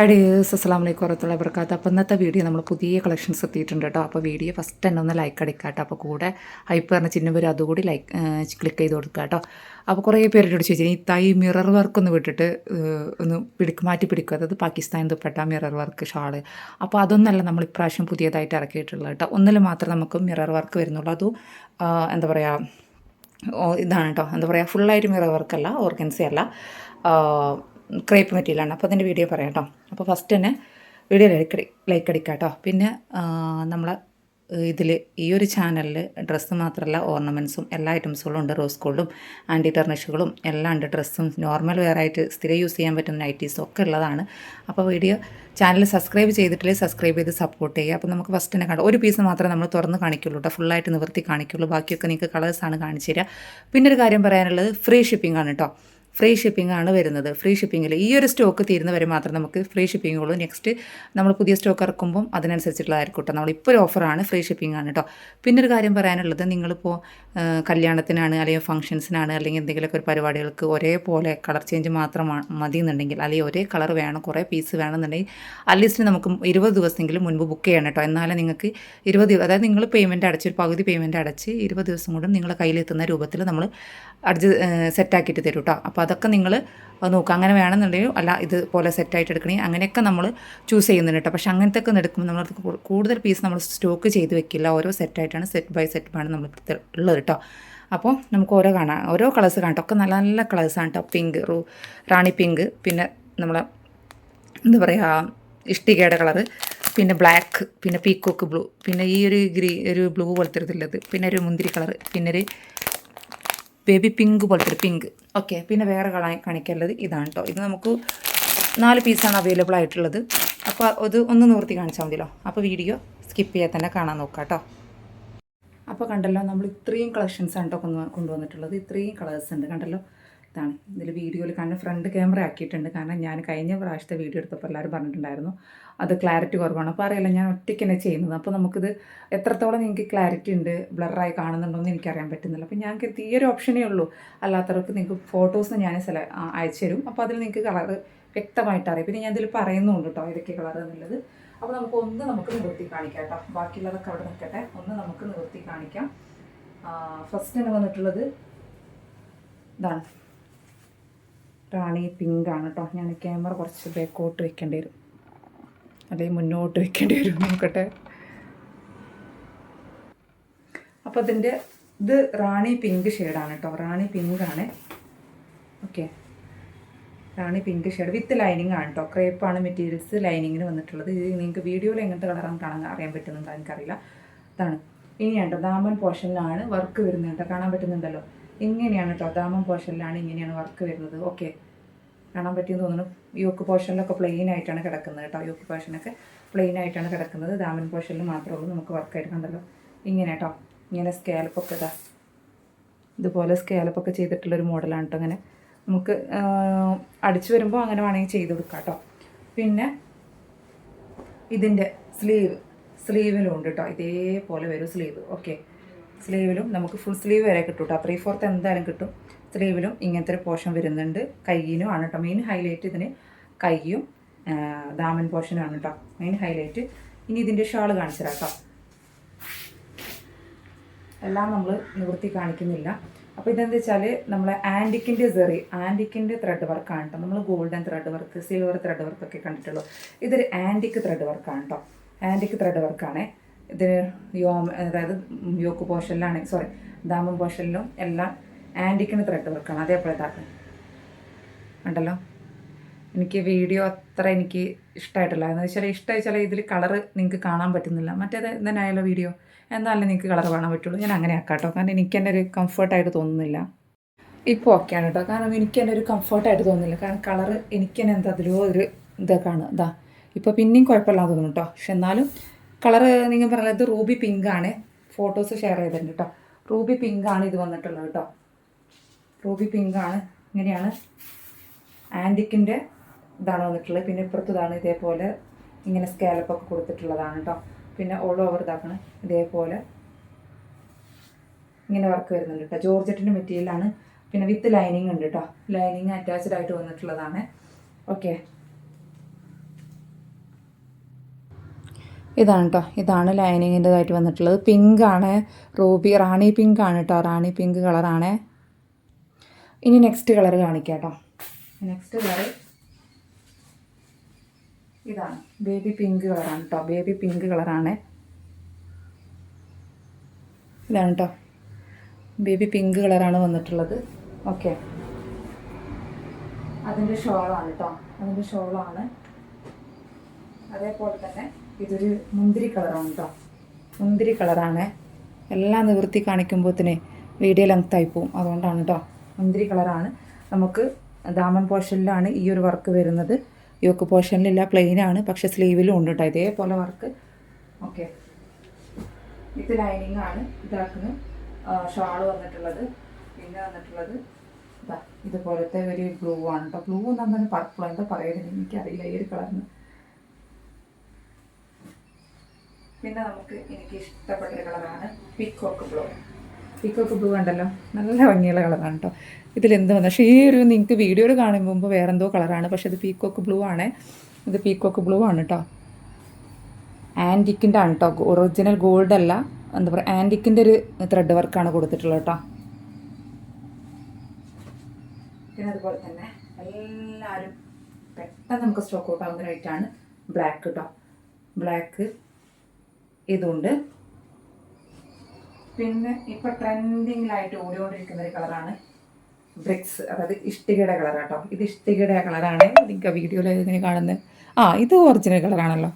അഡിയേഴ്സ് അസ്സാം വലൈക്കും വറത്തുള്ള വർക്കാത്ത അപ്പോൾ ഇന്നത്തെ വീഡിയോ നമ്മൾ പുതിയ കളക്ഷൻസ് എത്തിയിട്ടുണ്ട് കേട്ടോ. അപ്പോൾ വീഡിയോ ഫസ്റ്റ് തന്നെ ഒന്ന് ലൈക്ക് അടിക്കുക കേട്ടോ. അപ്പോൾ കൂടെ ഹൈപ്പ് പറഞ്ഞ ചിഹ്നം വരും. അതുകൂടി ലൈക്ക് ക്ലിക്ക് ചെയ്ത് കൊടുക്കുക കേട്ടോ. അപ്പോൾ കുറേ പേരോട് ചോദിച്ചു ഈ തൈ മിറർ വർക്ക് ഒന്ന് വിട്ടിട്ട് ഒന്ന് പിടിക്ക് മാറ്റി പിടിക്കുക അതായത് Pakistan dupatta mirror work shawl. അപ്പോൾ അതൊന്നല്ല നമ്മൾ ഇപ്രാവശ്യം പുതിയതായിട്ട് ഇറക്കിയിട്ടുള്ളത് കേട്ടോ. ഒന്നിൽ മാത്രം നമുക്ക് മിറർ വർക്ക് വരുന്നുള്ളൂ. അതും എന്താ പറയുക ഇതാണ് കേട്ടോ. എന്താ പറയുക ഫുള്ളായിട്ട് മിറർ വർക്കല്ല ഓർഗൻസി അല്ല ക്രേപ്പ് മെറ്റീരിയലാണ്. അപ്പോൾ അതിന്റെ വീഡിയോ പറയാം കേട്ടോ അപ്പോൾ ഫസ്റ്റ് തന്നെ വീഡിയോ ലൈക്ക് ലൈക്ക് അടിക്കാം കേട്ടോ പിന്നെ നമ്മൾ ഇതിൽ ഈ ഒരു ചാനലിൽ ഡ്രസ്സ് മാത്രമല്ല ഓർണമെന്റ്സും എല്ലാ ഐറ്റംസുകളും ഉണ്ട്. റോസ് ഗോൾഡും ആന്റി ടെർണിഷുകളും എല്ലാം ഉണ്ട്. ഡ്രസ്സും നോർമൽ വെയർ ആയിട്ട് സ്ഥിരം യൂസ് ചെയ്യാൻ പറ്റുന്ന നൈറ്റീസും ഒക്കെ ഉള്ളതാണ്. അപ്പോൾ വീഡിയോ ചാനൽ സബ്സ്ക്രൈബ് ചെയ്തിട്ടില്ലേ സബ്സ്ക്രൈബ് ചെയ്ത് സപ്പോർട്ട് ചെയ്യുക. അപ്പോൾ നമുക്ക് ഫസ്റ്റ് തന്നെ കണ്ടോ ഒരു പീസ് മാത്രമേ നമ്മൾ തുറന്ന് കാണിക്കുള്ളൂ കേട്ടോ ഫുള്ളായിട്ട് നിവർത്തി കാണിക്കുള്ളൂ. ബാക്കിയൊക്കെ നിങ്ങൾക്ക് കളേഴ്സാണ് കാണിച്ചു തരിക പിന്നെ ഒരു കാര്യം പറയാനുള്ളത് ഫ്രീ ഷിപ്പിംഗ് ആണ് കേട്ടോ ഫ്രീ ഷിപ്പിംഗ് ആണ് വരുന്നത്. ഫ്രീ ഷിപ്പിങ്ങിൽ ഈ ഒരു സ്റ്റോക്ക് തീരുന്നവരെ മാത്രം നമുക്ക് ഫ്രീ ഷിപ്പിംഗ് ഉള്ളൂ. നെക്സ്റ്റ് നമ്മൾ പുതിയ സ്റ്റോക്ക് ഇറക്കുമ്പം അതിനനുസരിച്ചിട്ടുള്ളതായിരിക്കും കേട്ടോ നമ്മളിപ്പോൾ ഒരു ഓഫറാണ് ഫ്രീ ഷിപ്പിംഗ് ആണ് കേട്ടോ പിന്നെ ഒരു കാര്യം പറയാനുള്ളത് നിങ്ങളിപ്പോൾ കല്യാണത്തിനാണ് അല്ലെങ്കിൽ ഫംഗ്ഷൻസിനാണ് അല്ലെങ്കിൽ എന്തെങ്കിലുമൊക്കെ ഒരു പരിപാടികൾക്ക് ഒരേപോലെ കളർ ചേഞ്ച് മാത്രമാണ് മതി എന്നുണ്ടെങ്കിൽ അല്ലെങ്കിൽ ഒരേ കളർ വേണം കുറേ പീസ് വേണമെന്നുണ്ടെങ്കിൽ അറ്റ്ലീസ്റ്റ് നമുക്ക് ഇരുപത് ദിവസമെങ്കിലും മുൻപ് ബുക്ക് ചെയ്യണം കേട്ടോ എന്നാലേ നിങ്ങൾക്ക് ഇരുപത് അതായത് നിങ്ങൾ പേയ്മെന്റ് അടച്ച് ഒരു പകുതി പേയ്മെന്റ് അടച്ച് ഇരുപത് ദിവസം കൊണ്ടും നിങ്ങളുടെ കയ്യിലെത്തുന്ന രൂപത്തിൽ നമ്മൾ അടിച്ച് സെറ്റാക്കിയിട്ട് തരും കേട്ടോ അപ്പോൾ അതൊക്കെ നിങ്ങൾ നോക്കുക. അങ്ങനെ വേണമെന്നുണ്ടെങ്കിൽ അല്ല ഇതുപോലെ സെറ്റായിട്ട് എടുക്കണേ. അങ്ങനെയൊക്കെ നമ്മൾ ചൂസ് ചെയ്യുന്നുണ്ട് കേട്ടോ. പക്ഷേ അങ്ങനത്തെ ഒക്കെ എടുക്കുമ്പോൾ നമ്മൾ കൂടുതൽ പീസ് നമ്മൾ സ്റ്റോക്ക് ചെയ്ത് വെക്കില്ല. ഓരോ സെറ്റായിട്ടാണ് സെറ്റ് ബൈ സെറ്റ് ആണ് നമ്മൾ ഉള്ളത് കേട്ടോ. അപ്പോൾ നമുക്ക് ഓരോ കാണാം. ഓരോ കളേഴ്സ് കാണാം ഒക്കെ നല്ല നല്ല കളേഴ്സാണ് കേട്ടോ. പിങ്ക് റൂ റാണി പിങ്ക് പിന്നെ നമ്മളെ എന്താ പറയുക ഇഷ്ടികയുടെ കളറ് പിന്നെ ബ്ലാക്ക് പിന്നെ പീക്കോക്ക് ബ്ലൂ പിന്നെ ഈ ഒരു ഗ്രീ ഒരു ബ്ലൂ പോലത്തെ ഇതുള്ളത് പിന്നെ ഒരു മുന്തിരി കളർ പിന്നെ ഒരു ബേബി പിങ്ക് പോലത്തെ ഒരു പിങ്ക് ഓക്കെ പിന്നെ വേറെ കാണിക്കാനുള്ളത് ഇതാണ് കേട്ടോ ഇത് നമുക്ക് നാല് പീസാണ് അവൈലബിൾ ആയിട്ടുള്ളത്. അപ്പോൾ അത് ഒന്ന് നിവർത്തി കാണിച്ചാൽ മതിയല്ലോ. അപ്പോൾ വീഡിയോ സ്കിപ്പ് ചെയ്യാൻ തന്നെ കാണാൻ നോക്കാം കേട്ടോ അപ്പോൾ കണ്ടല്ലോ നമ്മൾ ഇത്രയും കളക്ഷൻസ് ആണ് കേട്ടോ കൊണ്ടുവന്നിട്ടുള്ളത്. ഇത്രയും കളേഴ്സ് ഉണ്ട്. കണ്ടല്ലോ? ഇതാണ്. ഇതിൽ വീഡിയോയിൽ കാണുന്ന ഫ്രണ്ട് ക്യാമറ ആക്കിയിട്ടുണ്ട്. കാരണം ഞാൻ കഴിഞ്ഞ പ്രാവശ്യത്തെ വീഡിയോ എടുത്തപ്പോൾ എല്ലാവരും പറഞ്ഞിട്ടുണ്ടായിരുന്നു. അത് ക്ലാരിറ്റി കുറവാണ്. അപ്പോൾ അറിയില്ല ഞാൻ ഒറ്റയ്ക്ക് തന്നെ ചെയ്യുന്നത്. അപ്പോൾ നമുക്കിത് എത്രത്തോളം നിങ്ങൾക്ക് ക്ലാരിറ്റി ഉണ്ട് ബ്ലറായി കാണുന്നുണ്ടോ എന്ന് എനിക്കറിയാൻ പറ്റുന്നില്ല. അപ്പോൾ ഞാൻ കരുതി ഈ ഒരു ഓപ്ഷനേ ഉള്ളൂ. അല്ലാത്തവർക്ക് നിങ്ങൾക്ക് ഫോട്ടോസ് ഞാൻ സെല അയച്ചു തരും. അപ്പോൾ അതിൽ നിങ്ങൾക്ക് കളർ വ്യക്തമായിട്ട് അറിയാം. പിന്നെ ഞാൻ ഇതിൽ പറയുന്നുണ്ട് കേട്ടോ ഏതൊക്കെ കളർ എന്നുള്ളത്. അപ്പോൾ നമുക്ക് ഒന്ന് നമുക്ക് നിവർത്തി കാണിക്കാം കേട്ടോ. ബാക്കിയുള്ളതൊക്കെ അവിടെ നിൽക്കട്ടെ. ഒന്ന് നമുക്ക് നിവർത്തി കാണിക്കാം. ഫസ്റ്റ് തന്നെ വന്നിട്ടുള്ളത് ഇതാണ്. റാണി പിങ്ക് ആണ് കേട്ടോ ഞാൻ ക്യാമറ കുറച്ച് ബാക്കോട്ട് വെക്കേണ്ടി വരും. അല്ലെങ്കിൽ മുന്നോട്ട് വെക്കേണ്ടി വരും നോക്കട്ടെ. അപ്പോൾ അതിന്റെ ഇത് റാണി പിങ്ക് ഷെയ്ഡാണ് കേട്ടോ റാണി പിങ്ക് ആണ്. Okay. Rani pink shade with lining ആണ് കേട്ടോ ക്രേപ്പാണ് മെറ്റീരിയൽസ് ലൈനിങ്ങിന് വന്നിട്ടുള്ളത്. ഇത് നിങ്ങൾക്ക് വീഡിയോയിൽ എങ്ങനത്തെ കളറാണ് കാണാൻ അറിയാൻ പറ്റുന്നുണ്ടോ? എനിക്കറിയില്ല. ഇതാണ്. ഇനിയാണ് കേട്ടോ ദാമൻ പോർഷനിലാണ് വർക്ക് വരുന്നത്. കേട്ടോ കാണാൻ പറ്റുന്നുണ്ടല്ലോ. ഇങ്ങനെയാണ് കേട്ടോ ദാമം പോർഷനിലാണ് ഇങ്ങനെയാണ് വർക്ക് വരുന്നത്. ഓക്കെ കാണാൻ പറ്റിയെന്ന് തോന്നുന്നു. യോക്ക് പോർഷനിലൊക്കെ പ്ലെയിൻ ആയിട്ടാണ് കിടക്കുന്നത് കേട്ടോ യോക്ക് പോർഷനൊക്കെ പ്ലെയിൻ ആയിട്ടാണ് കിടക്കുന്നത്. ദാമൻ പോർഷനിൽ മാത്രമേ ഉള്ളൂ നമുക്ക് വർക്ക് കണ്ടല്ലോ ഇങ്ങനെ കേട്ടോ ഇങ്ങനെ സ്കാലപ്പൊക്കെ ഇതാ ഇതുപോലെ സ്കാലപ്പൊക്കെ ചെയ്തിട്ടുള്ളൊരു മോഡലാണ് കേട്ടോ അങ്ങനെ നമുക്ക് അടിച്ചു വരുമ്പോൾ അങ്ങനെ വേണമെങ്കിൽ ചെയ്ത് കൊടുക്കാം കേട്ടോ പിന്നെ ഇതിന്റെ സ്ലീവ് സ്ലീവിലും ഉണ്ട് കേട്ടോ ഇതേപോലെ വരും സ്ലീവ് ഓക്കെ സ്ലീവിലും നമുക്ക് ഫുൾ സ്ലീവ് വരെ കിട്ടും കേട്ടോ ത്രീ ഫോർത്ത് എന്തായാലും കിട്ടും. സ്ലീവിലും ഇങ്ങനത്തെ ഒരു പോർഷൻ വരുന്നുണ്ട്. കയ്യിനും ആണ് കേട്ടോ മെയിൻ ഹൈലൈറ്റ് ഇതിന് കൈയും ദാമൻ പോർഷനും ആണ് കേട്ടോ മെയിൻ ഹൈലൈറ്റ് ഇനി ഇതിന്റെ ഷാൾ കാണിച്ചു തരാം കേട്ടോ എല്ലാം നമ്മൾ നിവൃത്തി കാണിക്കുന്നില്ല. അപ്പോൾ ഇതെന്താ വെച്ചാൽ നമ്മൾ ആന്റിക്കിന്റെ സെറി ആന്റിക്കിന്റെ ത്രെഡ് വർക്കാണ് കേട്ടോ നമ്മൾ golden thread work silver thread വർക്കൊക്കെ കണ്ടിട്ടുള്ളൂ. ഇതൊരു ആന്റിക് ത്രെഡ് വർക്കാണ് കേട്ടോ ആന്റിക് ത്രെഡ് വർക്കാണ് ഇതിന് യോം അതായത് യോക്ക് പോർഷനിലാണ് സോറി ദാമം പോർഷനിലും എല്ലാം ആന്റിക്കിന് ത്രെഡ് വർക്കാണ് അതേപോലെ ഇതാക്കണം ഉണ്ടല്ലോ എനിക്ക് വീഡിയോ അത്ര എനിക്ക് ഇഷ്ടമായിട്ടില്ല എന്ന് വെച്ചാൽ ഇഷ്ടമായി വെച്ചാൽ ഇതിൽ കളറ് നിങ്ങൾക്ക് കാണാൻ പറ്റുന്നില്ല. മറ്റേത് എന്തായാലും വീഡിയോ എന്നാലും നിങ്ങൾക്ക് കളർ കാണാൻ പറ്റുള്ളൂ. ഞാൻ അങ്ങനെ ആക്കാം കേട്ടോ കാരണം എനിക്ക് തന്നെ ഒരു കംഫർട്ടായിട്ട് തോന്നുന്നില്ല. ഇപ്പോൾ ഓക്കെയാണ് കേട്ടോ കാരണം എനിക്ക് തന്നെ ഒരു കംഫർട്ടായിട്ട് തോന്നുന്നില്ല. കാരണം കളറ് എനിക്ക് തന്നെ എന്താ അതിലോ ഒരു ഇതൊക്കെയാണ് ഇതാ ഇപ്പോൾ പിന്നെയും കുഴപ്പമില്ലാതെ തോന്നുന്നു കേട്ടോ പക്ഷെ എന്നാലും കളറ് നിങ്ങൾ പറഞ്ഞത് റൂബി ആണ്. ഫോട്ടോസ് ഷെയർ ചെയ്തിട്ടുണ്ട് കേട്ടോ റൂബി ആണ് ഇത് വന്നിട്ടുള്ളത് കേട്ടോ റൂബി ആണ്. ഇങ്ങനെയാണ് ആന്റിക്കിന്റെ ഇതാണ് വന്നിട്ടുള്ളത്. പിന്നെ ഇപ്പുറത്ത് ഇതാണ് ഇതേപോലെ ഇങ്ങനെ സ്കാലപ്പൊക്കെ കൊടുത്തിട്ടുള്ളതാണ് കേട്ടോ പിന്നെ ഓൾ ഓവർ ഇതാക്കണം ഇതേപോലെ ഇങ്ങനെ വർക്ക് വരുന്നുണ്ട് കേട്ടോ ജോർജറ്റിന്റെ മെറ്റീരിയലാണ് പിന്നെ വിത്ത് ലൈനിങ് ഉണ്ട് കേട്ടോ ലൈനിങ് അറ്റാച്ച്ഡ് ആയിട്ട് വന്നിട്ടുള്ളതാണ്. ഓക്കെ ഇതാണ് കേട്ടോ ഇതാണ് ലൈനിങ്ങിന്റെതായിട്ട് വന്നിട്ടുള്ളത്. പിങ്ക് ആണ് റൂബി റാണി പിങ്ക് ആണ് കേട്ടോ റാണി പിങ്ക് കളറാണ്. ഇനി നെക്സ്റ്റ് കളർ കാണിക്കാം കേട്ടോ നെക്സ്റ്റ് കളർ ഇതാണ്. ബേബി പിങ്ക് കളറാണ് കേട്ടോ ബേബി പിങ്ക് കളറാണ്. ഇതാണ് കേട്ടോ ബേബി പിങ്ക് കളറാണ് വന്നിട്ടുള്ളത്. ഓക്കെ. അതിന്റെ ഷോളാണ് കേട്ടോ അതിന്റെ ഷോളാണ്. അതേപോലെ തന്നെ ഇതൊരു മുന്തിരി കളറാണ് കേട്ടോ മുന്തിരി കളറാണ്. എല്ലാം നിവൃത്തി കാണിക്കുമ്പോഴത്തേന് വീഡിയോ ലെങ്ത് ആയി പോവും. അതുകൊണ്ടാണ് കേട്ടോ മുന്തിരി കളറാണ്. നമുക്ക് ദാമൻ പോർഷനിലാണ് ഈ ഒരു വർക്ക് വരുന്നത്. യോക്ക് പോർഷനിലില്ല പ്ലെയിനാണ് പക്ഷെ സ്ലീവിലും ഉണ്ട് കേട്ടോ ഇതേപോലെ വർക്ക് ഓക്കെ ഇത് ലൈനിങ് ആണ്. ഇതാക്കുന്ന. ഷാൾ വന്നിട്ടുള്ളത്. പിന്നെ വന്നിട്ടുള്ളത്. ഇതാ ഇതുപോലത്തെ ഒരു ബ്ലൂ ആണ് കേട്ടോ ബ്ലൂ എന്ന് പറഞ്ഞാൽ പർപ്പിൾ എന്താ പറയുന്നത് എനിക്കറിയില്ല. ഈ ഒരു കളറിന് പിന്നെ നമുക്ക് എനിക്ക് ഇഷ്ടപ്പെട്ട ഒരു കളറാണ് പിക്കോക്ക് ബ്ലൂ പിക്കോക്ക് ബ്ലൂ ഉണ്ടല്ലോ നല്ല ഭംഗിയുള്ള കളറാണ് കേട്ടോ ഇതിലെന്ത് വന്നു? പക്ഷേ ഈ ഒരു നിങ്ങൾക്ക് വീഡിയോയിൽ കാണുമ്പോൾ മുമ്പ് വേറെന്തോ കളറാണ്. പക്ഷേ ഇത് പീക്കോക്ക് ബ്ലൂ ആണ്. ഇത് പീക്കോക്ക് ബ്ലൂ ആണ് കേട്ടോ ആന്റിക്കിന്റെ ആണ് കേട്ടോ ഒറിജിനൽ ഗോൾഡ് അല്ല. എന്താ പറയുക ആന്റിക്കിന്റെ ഒരു ത്രെഡ് വർക്കാണ് കൊടുത്തിട്ടുള്ളത് കേട്ടോ പിന്നെ അതുപോലെ തന്നെ എല്ലാവരും പെട്ടെന്ന് നമുക്ക് സ്റ്റോക്ക് ഔട്ട് ആവുന്ന റേറ്റാണ് ബ്ലാക്ക് കേട്ടോ ബ്ലാക്ക് ഇതുണ്ട്. പിന്നെ ഇപ്പം ട്രെൻഡിങ്ങിലായിട്ട് ഓടിക്കൊണ്ടിരിക്കുന്ന ഒരു കളറാണ് ബ്രിക്സ് അതായത് ഇഷ്ടികയുടെ കളർ കേട്ടോ. ഇത് ഇഷ്ടികയുടെ കളറാണ്. നിങ്ങൾക്ക് വീഡിയോയിൽ ഇങ്ങനെ കാണുന്നത് ആ ഇത് ഒറിജിനൽ കളറാണല്ലോ.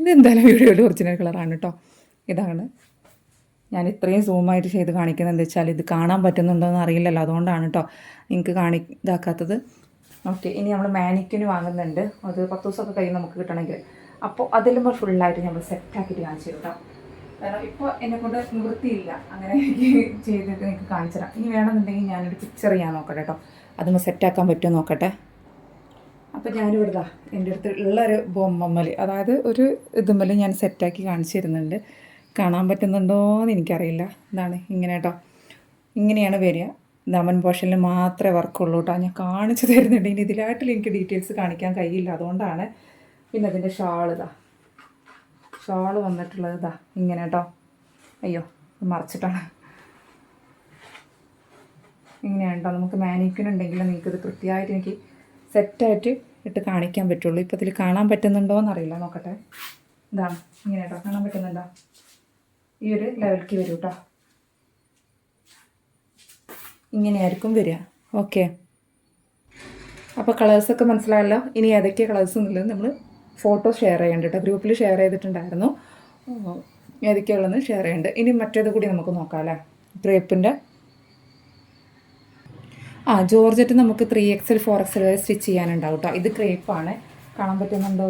ഇത് എന്തായാലും വീഡിയോയിൽ ഒറിജിനൽ കളറാണ് കേട്ടോ. ഇതാണ്. ഞാൻ ഇത്രയും സൂമായിട്ട് ചെയ്ത് കാണിക്കുന്നത് എന്താ വെച്ചാൽ ഇത് കാണാൻ പറ്റുന്നുണ്ടോ എന്ന് അറിയില്ലല്ലോ. അതുകൊണ്ടാണ് കേട്ടോ നിങ്ങൾക്ക് കാണി ഇതാക്കാത്തത്. ഓക്കെ ഇനി നമ്മൾ മാനിക്കിന് വാങ്ങുന്നുണ്ട്. അത് പത്ത് ദിവസമൊക്കെ കഴിഞ്ഞ് നമുക്ക് കിട്ടണമെങ്കിൽ. അപ്പോൾ അതിലുമ്പോൾ ഫുള്ളായിട്ട് നമ്മൾ സെറ്റാക്കിയിട്ട് കാണിച്ചു തരും കാരണം ഇപ്പോൾ എന്നെ കൊണ്ട് നിവൃത്തിയില്ല. അങ്ങനെ എനിക്ക് ചെയ്തിട്ട് നിങ്ങൾക്ക് കാണിച്ചു തരാം. ഇനി വേണമെന്നുണ്ടെങ്കിൽ ഞാനൊരു പിക്ചർ ചെയ്യാൻ നോക്കട്ടെ കേട്ടോ അതൊന്ന് സെറ്റാക്കാൻ പറ്റുമോ നോക്കട്ടെ? അപ്പോൾ ഞാനിവിടുതാ എന്റെ അടുത്ത് ഉള്ളൊരു ബൊമ്മമ്മൽ അതായത് ഒരു ഇതുമ്മൽ ഞാൻ സെറ്റാക്കി കാണിച്ചു തരുന്നുണ്ട്. കാണാൻ പറ്റുന്നുണ്ടോ എന്ന് എനിക്കറിയില്ല. ഇതാണ് ഇങ്ങനെ കേട്ടോ ഇങ്ങനെയാണ് വരിക. ദമൻ പോഷനിൽ മാത്രമേ വർക്കുള്ളൂ കേട്ടോ ഞാൻ കാണിച്ചു തരുന്നുണ്ട്. ഇനി ഇതിലായിട്ടില്ല എനിക്ക് ഡീറ്റെയിൽസ് കാണിക്കാൻ കഴിയില്ല. അതുകൊണ്ടാണ് പിന്നെ അതിന്റെ ഷാൾ ഇതാ. ഷാൾ വന്നിട്ടുള്ളത് ഇതാ ഇങ്ങനെ കേട്ടോ അയ്യോ മറച്ചിട്ടാണ്. ഇങ്ങനെയാണ് കേട്ടോ നമുക്ക് മാനിക്കുന്നുണ്ടെങ്കിൽ ഉണ്ടെങ്കിൽ നിങ്ങൾക്ക് ഇത് കൃത്യമായിട്ട് എനിക്ക് സെറ്റായിട്ട് ഇട്ട് കാണിക്കാൻ പറ്റുള്ളൂ. ഇപ്പോൾ ഇതിൽ കാണാൻ പറ്റുന്നുണ്ടോ എന്നറിയില്ല നോക്കട്ടെ. ഇതാണ് ഇങ്ങനെ കേട്ടോ കാണാൻ പറ്റുന്നുണ്ടോ? ഈ ഒരു ലെവലിലേക്ക് വരും കേട്ടോ ഇങ്ങനെയായിരിക്കും വരിക. ഓക്കെ. അപ്പോൾ കളേഴ്സൊക്കെ മനസ്സിലായല്ലോ? ഇനി ഏതൊക്കെ കളേഴ്സ് എന്നുള്ളത് നമ്മൾ ഫോട്ടോ ഷെയർ ചെയ്യേണ്ട കേട്ടോ ഗ്രൂപ്പിൽ ഷെയർ ചെയ്തിട്ടുണ്ടായിരുന്നു. ഏതൊക്കെയുള്ളതെന്ന് ഷെയർ ചെയ്യുന്നുണ്ട് ഇനി മറ്റേത് കൂടി നമുക്ക് നോക്കാം അല്ലേ? ഗ്രേപ്പിന്റെ ആ ജോർജറ്റ് നമുക്ക് ത്രീ എക്സൽ ഫോർ എക്സൽ വരെ സ്റ്റിച്ച് ചെയ്യാനുണ്ടാവും കേട്ടോ ഇത് ക്രേപ്പാണ് കാണാൻ പറ്റുന്നുണ്ടോ?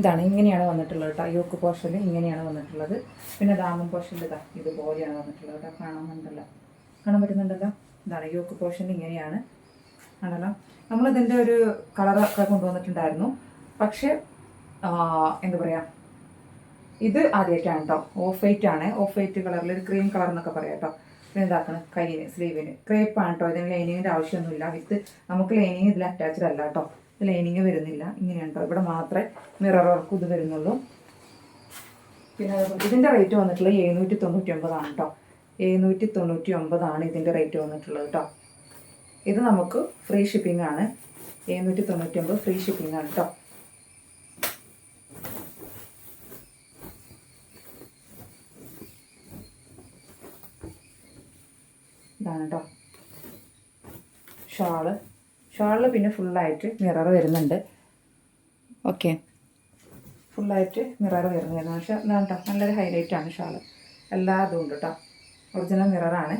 ഇതാണ് ഇങ്ങനെയാണ് വന്നിട്ടുള്ളത് കേട്ടോ യോക്ക് പോർഷനിൽ ഇങ്ങനെയാണ് വന്നിട്ടുള്ളത്. പിന്നെ ദാമൻ പോർഷനിൽ ഇതാ ഇതുപോലെയാണ് വന്നിട്ടുള്ളത് കേട്ടോ കാണാനുണ്ടല്ലോ കാണാൻ പറ്റുന്നുണ്ടല്ലോ? ഇതാണ് യോക്ക് പോർഷൻ ഇങ്ങനെയാണ്. ആണല്ലോ. നമ്മളിതിന്റെ ഒരു കളറൊക്കെ കൊണ്ടുവന്നിട്ടുണ്ടായിരുന്നു. പക്ഷെ എന്താ പറയുക ഇത് ആദ്യമായിട്ടാണ് കേട്ടോ ഓഫ് വൈറ്റ് ആണ്. ഓഫ് വൈറ്റ് കളറിൽ ഒരു ക്രീം കളർ എന്നൊക്കെ പറയാം കേട്ടോ ഇതാക്കണം കയ്യിന് സ്ലീവിന്. ക്രേപ്പാണ് കേട്ടോ ഇതിന് ലൈനിങ്ങിന്റെ ആവശ്യമൊന്നുമില്ല. വിത്ത് നമുക്ക് ലൈനിങ് ഇതിൽ അറ്റാച്ച്ഡ് അല്ല കേട്ടോ ലൈനിങ് വരുന്നില്ല. ഇങ്ങനെയാണ് കേട്ടോ ഇവിടെ മാത്രമേ മിറർ വർക്ക് ഇത് വരുന്നുള്ളൂ. പിന്നെ ഇതിന്റെ ഇതിന്റെ റേറ്റ് വന്നിട്ടുള്ളത് എഴുന്നൂറ്റി തൊണ്ണൂറ്റി ഒമ്പതാണ് കേട്ടോ എഴുന്നൂറ്റി തൊണ്ണൂറ്റി ഒമ്പതാണ് ഇതിന്റെ റേറ്റ് വന്നിട്ടുള്ളത് കേട്ടോ ഇത് നമുക്ക് ഫ്രീ ഷിപ്പിംഗ് ആണ്. എഴുന്നൂറ്റി തൊണ്ണൂറ്റി ഒമ്പത് ഫ്രീ ഷിപ്പിംഗ് ആണ് കേട്ടോ ഇതാണ് കേട്ടോ ഷാൾ. ഷാളിൽ പിന്നെ ഫുള്ളായിട്ട് മിറർ വരുന്നുണ്ട്. ഓക്കെ ഫുള്ളായിട്ട് മിറർ വരുന്നതാണ്. പക്ഷേ ഇതാണ് കേട്ടോ നല്ലൊരു ഹൈലൈറ്റ് ആണ് ഷാൾ. എല്ലാ ഇതും ഉണ്ട് കേട്ടോ ഒറിജിനൽ മിററാണ്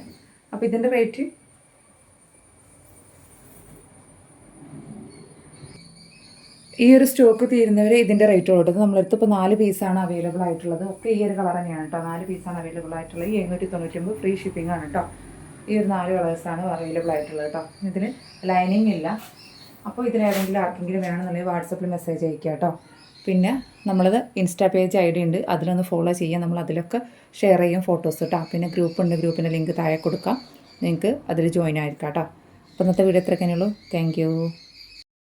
അപ്പോൾ ഇതിന്റെ റേറ്റ് ഈ ഒരു സ്റ്റോക്ക് തീരുന്നവർ ഇതിന്റെ റേറ്റ് കൊടുക്കുന്നത് നമ്മളടുത്ത് ഇപ്പോൾ നാല് പീസാണ് അവൈലബിൾ ആയിട്ടുള്ളത്. ഒക്കെ ഈ ഒരു കളർ തന്നെയാണ് കേട്ടോ നാല് പീസാണ് അവൈലബിൾ ആയിട്ടുള്ളത്. ഈ എഴുന്നൂറ്റി തൊണ്ണൂറ്റൊമ്പത് ഫ്രീ ഷിപ്പിംഗ് ആണ് കേട്ടോ ഈ ഒരു നാല് കളേഴ്സാണ് അവൈലബിൾ ആയിട്ടുള്ളത് കേട്ടോ ഇതിന് ലൈനിങ് ഇല്ല. അപ്പോൾ ഇതിന് ഏതെങ്കിലും ആർക്കെങ്കിലും വേണമെന്നുണ്ടെങ്കിൽ വാട്സപ്പിൽ മെസ്സേജ് അയക്കുക കേട്ടോ പിന്നെ നമ്മളത് ഇൻസ്റ്റാ പേജ് ഐ ഡി ഉണ്ട്. അതിലൊന്ന് ഫോളോ ചെയ്യാം. നമ്മൾ അതിലൊക്കെ ഷെയർ ചെയ്യും ഫോട്ടോസ് കേട്ടോ പിന്നെ ഗ്രൂപ്പ് ഉണ്ട്. ഗ്രൂപ്പിന്റെ ലിങ്ക് താഴെ കൊടുക്കാം. നിങ്ങൾക്ക് അതിൽ ജോയിൻ ആയിരിക്കാം കേട്ടോ അപ്പോൾ ഇന്നത്തെ വീഡിയോ ഇത്രയൊക്കെ ഉള്ളൂ താങ്ക്